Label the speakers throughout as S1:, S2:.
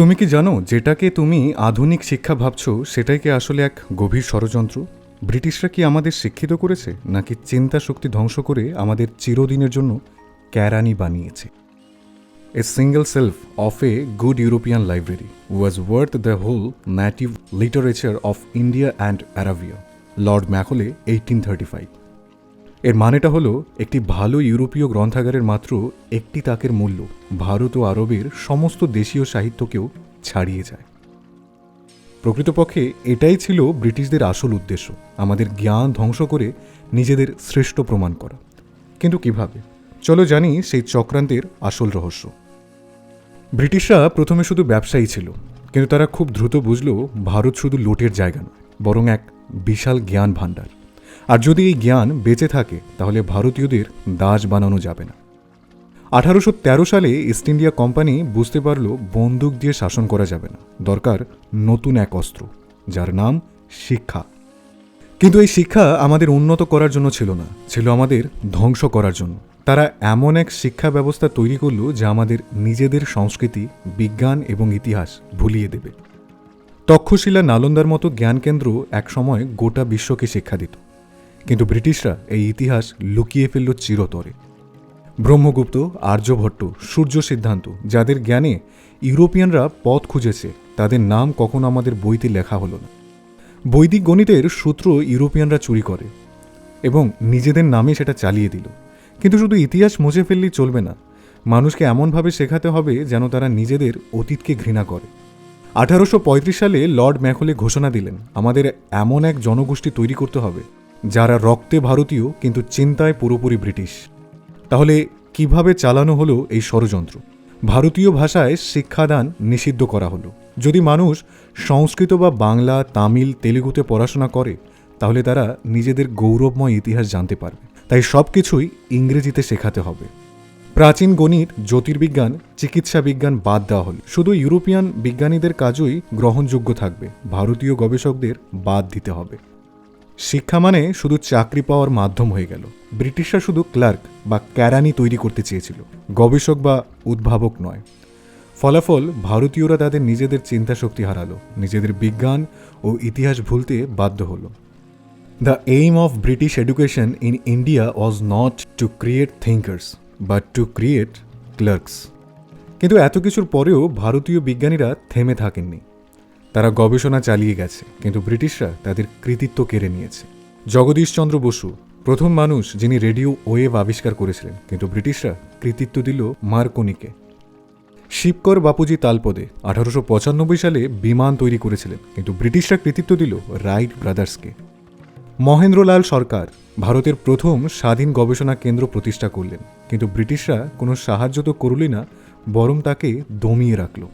S1: তুমি কি জানো যেটাকে তুমি আধুনিক শিক্ষা ভাবছ, সেটাই কি আসলে এক গভীর ষড়যন্ত্র? ব্রিটিশরা কি আমাদের শিক্ষিত করেছে, নাকি চিন্তা শক্তি ধ্বংস করে আমাদের চিরদিনের জন্য ক্যারানি বানিয়েছে? A single shelf of a good European library was worth the whole native literature of India and Arabia Lord Macaulay eighteen thirty five এর মানেটা হলো, একটি ভালো ইউরোপীয় গ্রন্থাগারের মাত্র একটি তাকের মূল্য ভারত ও আরবের সমস্ত দেশীয় সাহিত্যকেও ছাড়িয়ে যায়। প্রকৃতপক্ষে এটাই ছিল ব্রিটিশদের আসল উদ্দেশ্য, আমাদের জ্ঞান ধ্বংস করে নিজেদের শ্রেষ্ঠ প্রমাণ করা। কিন্তু কীভাবে? চলো জানি সেই চক্রান্তের আসল রহস্য। ব্রিটিশরা প্রথমে শুধু ব্যবসায়ী ছিল, কিন্তু তারা খুব দ্রুত বুঝল, ভারত শুধু লোটের জায়গা নয়, বরং এক বিশাল জ্ঞান ভাণ্ডার। আর যদি এই জ্ঞান বেঁচে থাকে, তাহলে ভারতীয়দের দাস বানানো যাবে না। আঠারোশো তেরো সালে ইস্ট ইন্ডিয়া কোম্পানি বুঝতে পারল বন্দুক দিয়ে শাসন করা যাবে না। দরকার নতুন এক অস্ত্র, যার নাম শিক্ষা। কিন্তু এই শিক্ষা আমাদের উন্নত করার জন্য ছিল না, ছিল আমাদের ধ্বংস করার জন্য। তারা এমন এক শিক্ষা ব্যবস্থা তৈরি করল যা আমাদের নিজেদের সংস্কৃতি, বিজ্ঞান এবং ইতিহাস ভুলিয়ে দেবে। তক্ষশিলা নালন্দার মতো জ্ঞানকেন্দ্র একসময় গোটা বিশ্বকে শিক্ষা দিত। কিন্তু ব্রিটিশরা এই ইতিহাস লুকিয়ে ফেলল চিরতরে। ব্রহ্মগুপ্ত, আর্যভট্ট, সূর্য সিদ্ধান্ত, যাদের জ্ঞানে ইউরোপিয়ানরা পথ খুঁজেছে, তাদের নাম কখনো আমাদের বইতে লেখা হলো না। বৈদিক গণিতের সূত্র ইউরোপিয়ানরা চুরি করে এবং নিজেদের নামে সেটা চালিয়ে দিল। কিন্তু শুধু ইতিহাস মুছে ফেললেই চলবে না, মানুষকে এমনভাবে শেখাতে হবে যেন তারা নিজেদের অতীতকে ঘৃণা করে। আঠারোশো পঁয়ত্রিশ সালে লর্ড ম্যাকলে ঘোষণা দিলেন, আমাদের এমন এক জনগোষ্ঠী তৈরি করতে হবে যারা রক্তে ভারতীয়, কিন্তু চিন্তায় পুরোপুরি ব্রিটিশ। তাহলে কীভাবে চালানো হলো এই ষড়যন্ত্র? ভারতীয় ভাষায় শিক্ষাদান নিষিদ্ধ করা হলো। যদি মানুষ সংস্কৃত বা বাংলা, তামিল, তেলেগুতে পড়াশোনা করে, তাহলে তারা নিজেদের গৌরবময় ইতিহাস জানতে পারবে। তাই সব কিছুই ইংরেজিতে শেখাতে হবে। প্রাচীন গণিত, জ্যোতির্বিজ্ঞান চিকিৎসা বিজ্ঞান বাদ দেওয়া হল। শুধু ইউরোপিয়ান বিজ্ঞানীদের কাজই গ্রহণযোগ্য থাকবে। ভারতীয় গবেষকদের বাদ দিতে হবে। শিক্ষা মানে শুধু চাকরি পাওয়ার মাধ্যম হয়ে গেল। ব্রিটিশরা শুধু ক্লার্ক বা ক্যারানি তৈরি করতে চেয়েছিল, গবেষক বা উদ্ভাবক নয়। ফলাফল ভারতীয়রা তাদের নিজেদের চিন্তা শক্তি হারালো, নিজেদের বিজ্ঞান ও ইতিহাস ভুলতে বাধ্য হলো। The aim of British education in India was not to create thinkers but to create clerks কিন্তু এত কিছুর পরেও ভারতীয় বিজ্ঞানীরা থেমে থাকেননি। তারা গবেষণা চালিয়ে গেছে, কিন্তু ব্রিটিশরা তাদের কৃতিত্ব কেড়ে নিয়েছে। জগদীশচন্দ্র বসু, প্রথম মানুষ যিনি রেডিও ওয়েভ আবিষ্কার করেছিলেন, কিন্তু ব্রিটিশরা কৃতিত্ব দিল মার্কনিকে। শিবকর বাপুজি তালপদে আঠারোশো পঁচানব্বই সালে বিমান তৈরি করেছিলেন, কিন্তু ব্রিটিশরা কৃতিত্ব দিল রাইট ব্রাদার্সকে। মহেন্দ্রলাল সরকার ভারতের প্রথম স্বাধীন গবেষণা কেন্দ্র প্রতিষ্ঠা করলেন, কিন্তু ব্রিটিশরা কোনো সাহায্য তো করলই না, বরং তাকে দমিয়ে রাখল।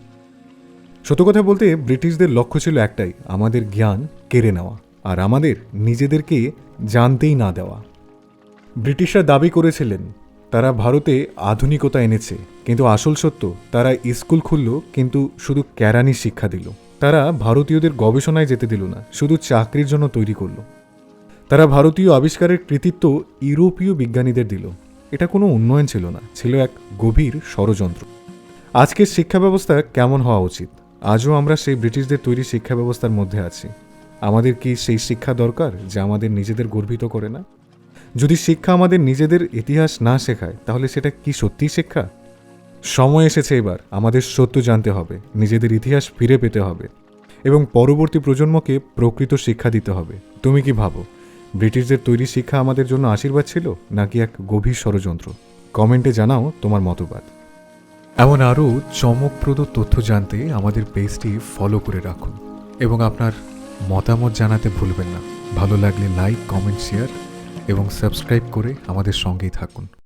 S1: সত্য কথা বলতে, ব্রিটিশদের লক্ষ্য ছিল একটাই, আমাদের জ্ঞান কেড়ে নেওয়া আর আমাদের নিজেদেরকে জানতেই না দেওয়া। ব্রিটিশরা দাবি করেছিলেন, তারা ভারতে আধুনিকতা এনেছে, কিন্তু আসল সত্য, তারা স্কুল খুলল, কিন্তু শুধু ক্যারানি শিক্ষা দিল। তারা ভারতীয়দের গবেষণায় যেতে দিল না, শুধু চাকরির জন্য তৈরি করল। তারা ভারতীয় আবিষ্কারের কৃতিত্ব ইউরোপীয় বিজ্ঞানীদের দিল। এটা কোনো উন্নয়ন ছিল না, ছিল এক গভীর ষড়যন্ত্র। আজকের শিক্ষা ব্যবস্থা কেমন হওয়া উচিত? আজও আমরা সেই ব্রিটিশদের তৈরি শিক্ষা ব্যবস্থার মধ্যে আছি। আমাদের কি সেই শিক্ষা দরকার যা আমাদের নিজেদের গর্বিত করে না? যদি শিক্ষা আমাদের নিজেদের ইতিহাস না শেখায়, তাহলে সেটা কি সত্যিই শিক্ষা? সময় এসেছে এবার, আমাদের সত্য জানতে হবে, নিজেদের ইতিহাস ফিরে পেতে হবে, এবং পরবর্তী প্রজন্মকে প্রকৃত শিক্ষা দিতে হবে। তুমি কি ভাবো, ব্রিটিশদের তৈরি শিক্ষা আমাদের জন্য আশীর্বাদ ছিল, নাকি এক গভীর ষড়যন্ত্র? কমেন্টে জানাও তোমার মতবাদ। এমন আরও চমকপ্রদ তথ্য জানতে আমাদের পেজটি ফলো করে রাখুন এবং আপনার মতামত জানাতে ভুলবেন না। ভালো লাগলে লাইক কমেন্ট শেয়ার এবং সাবস্ক্রাইব করে আমাদের সঙ্গেই থাকুন।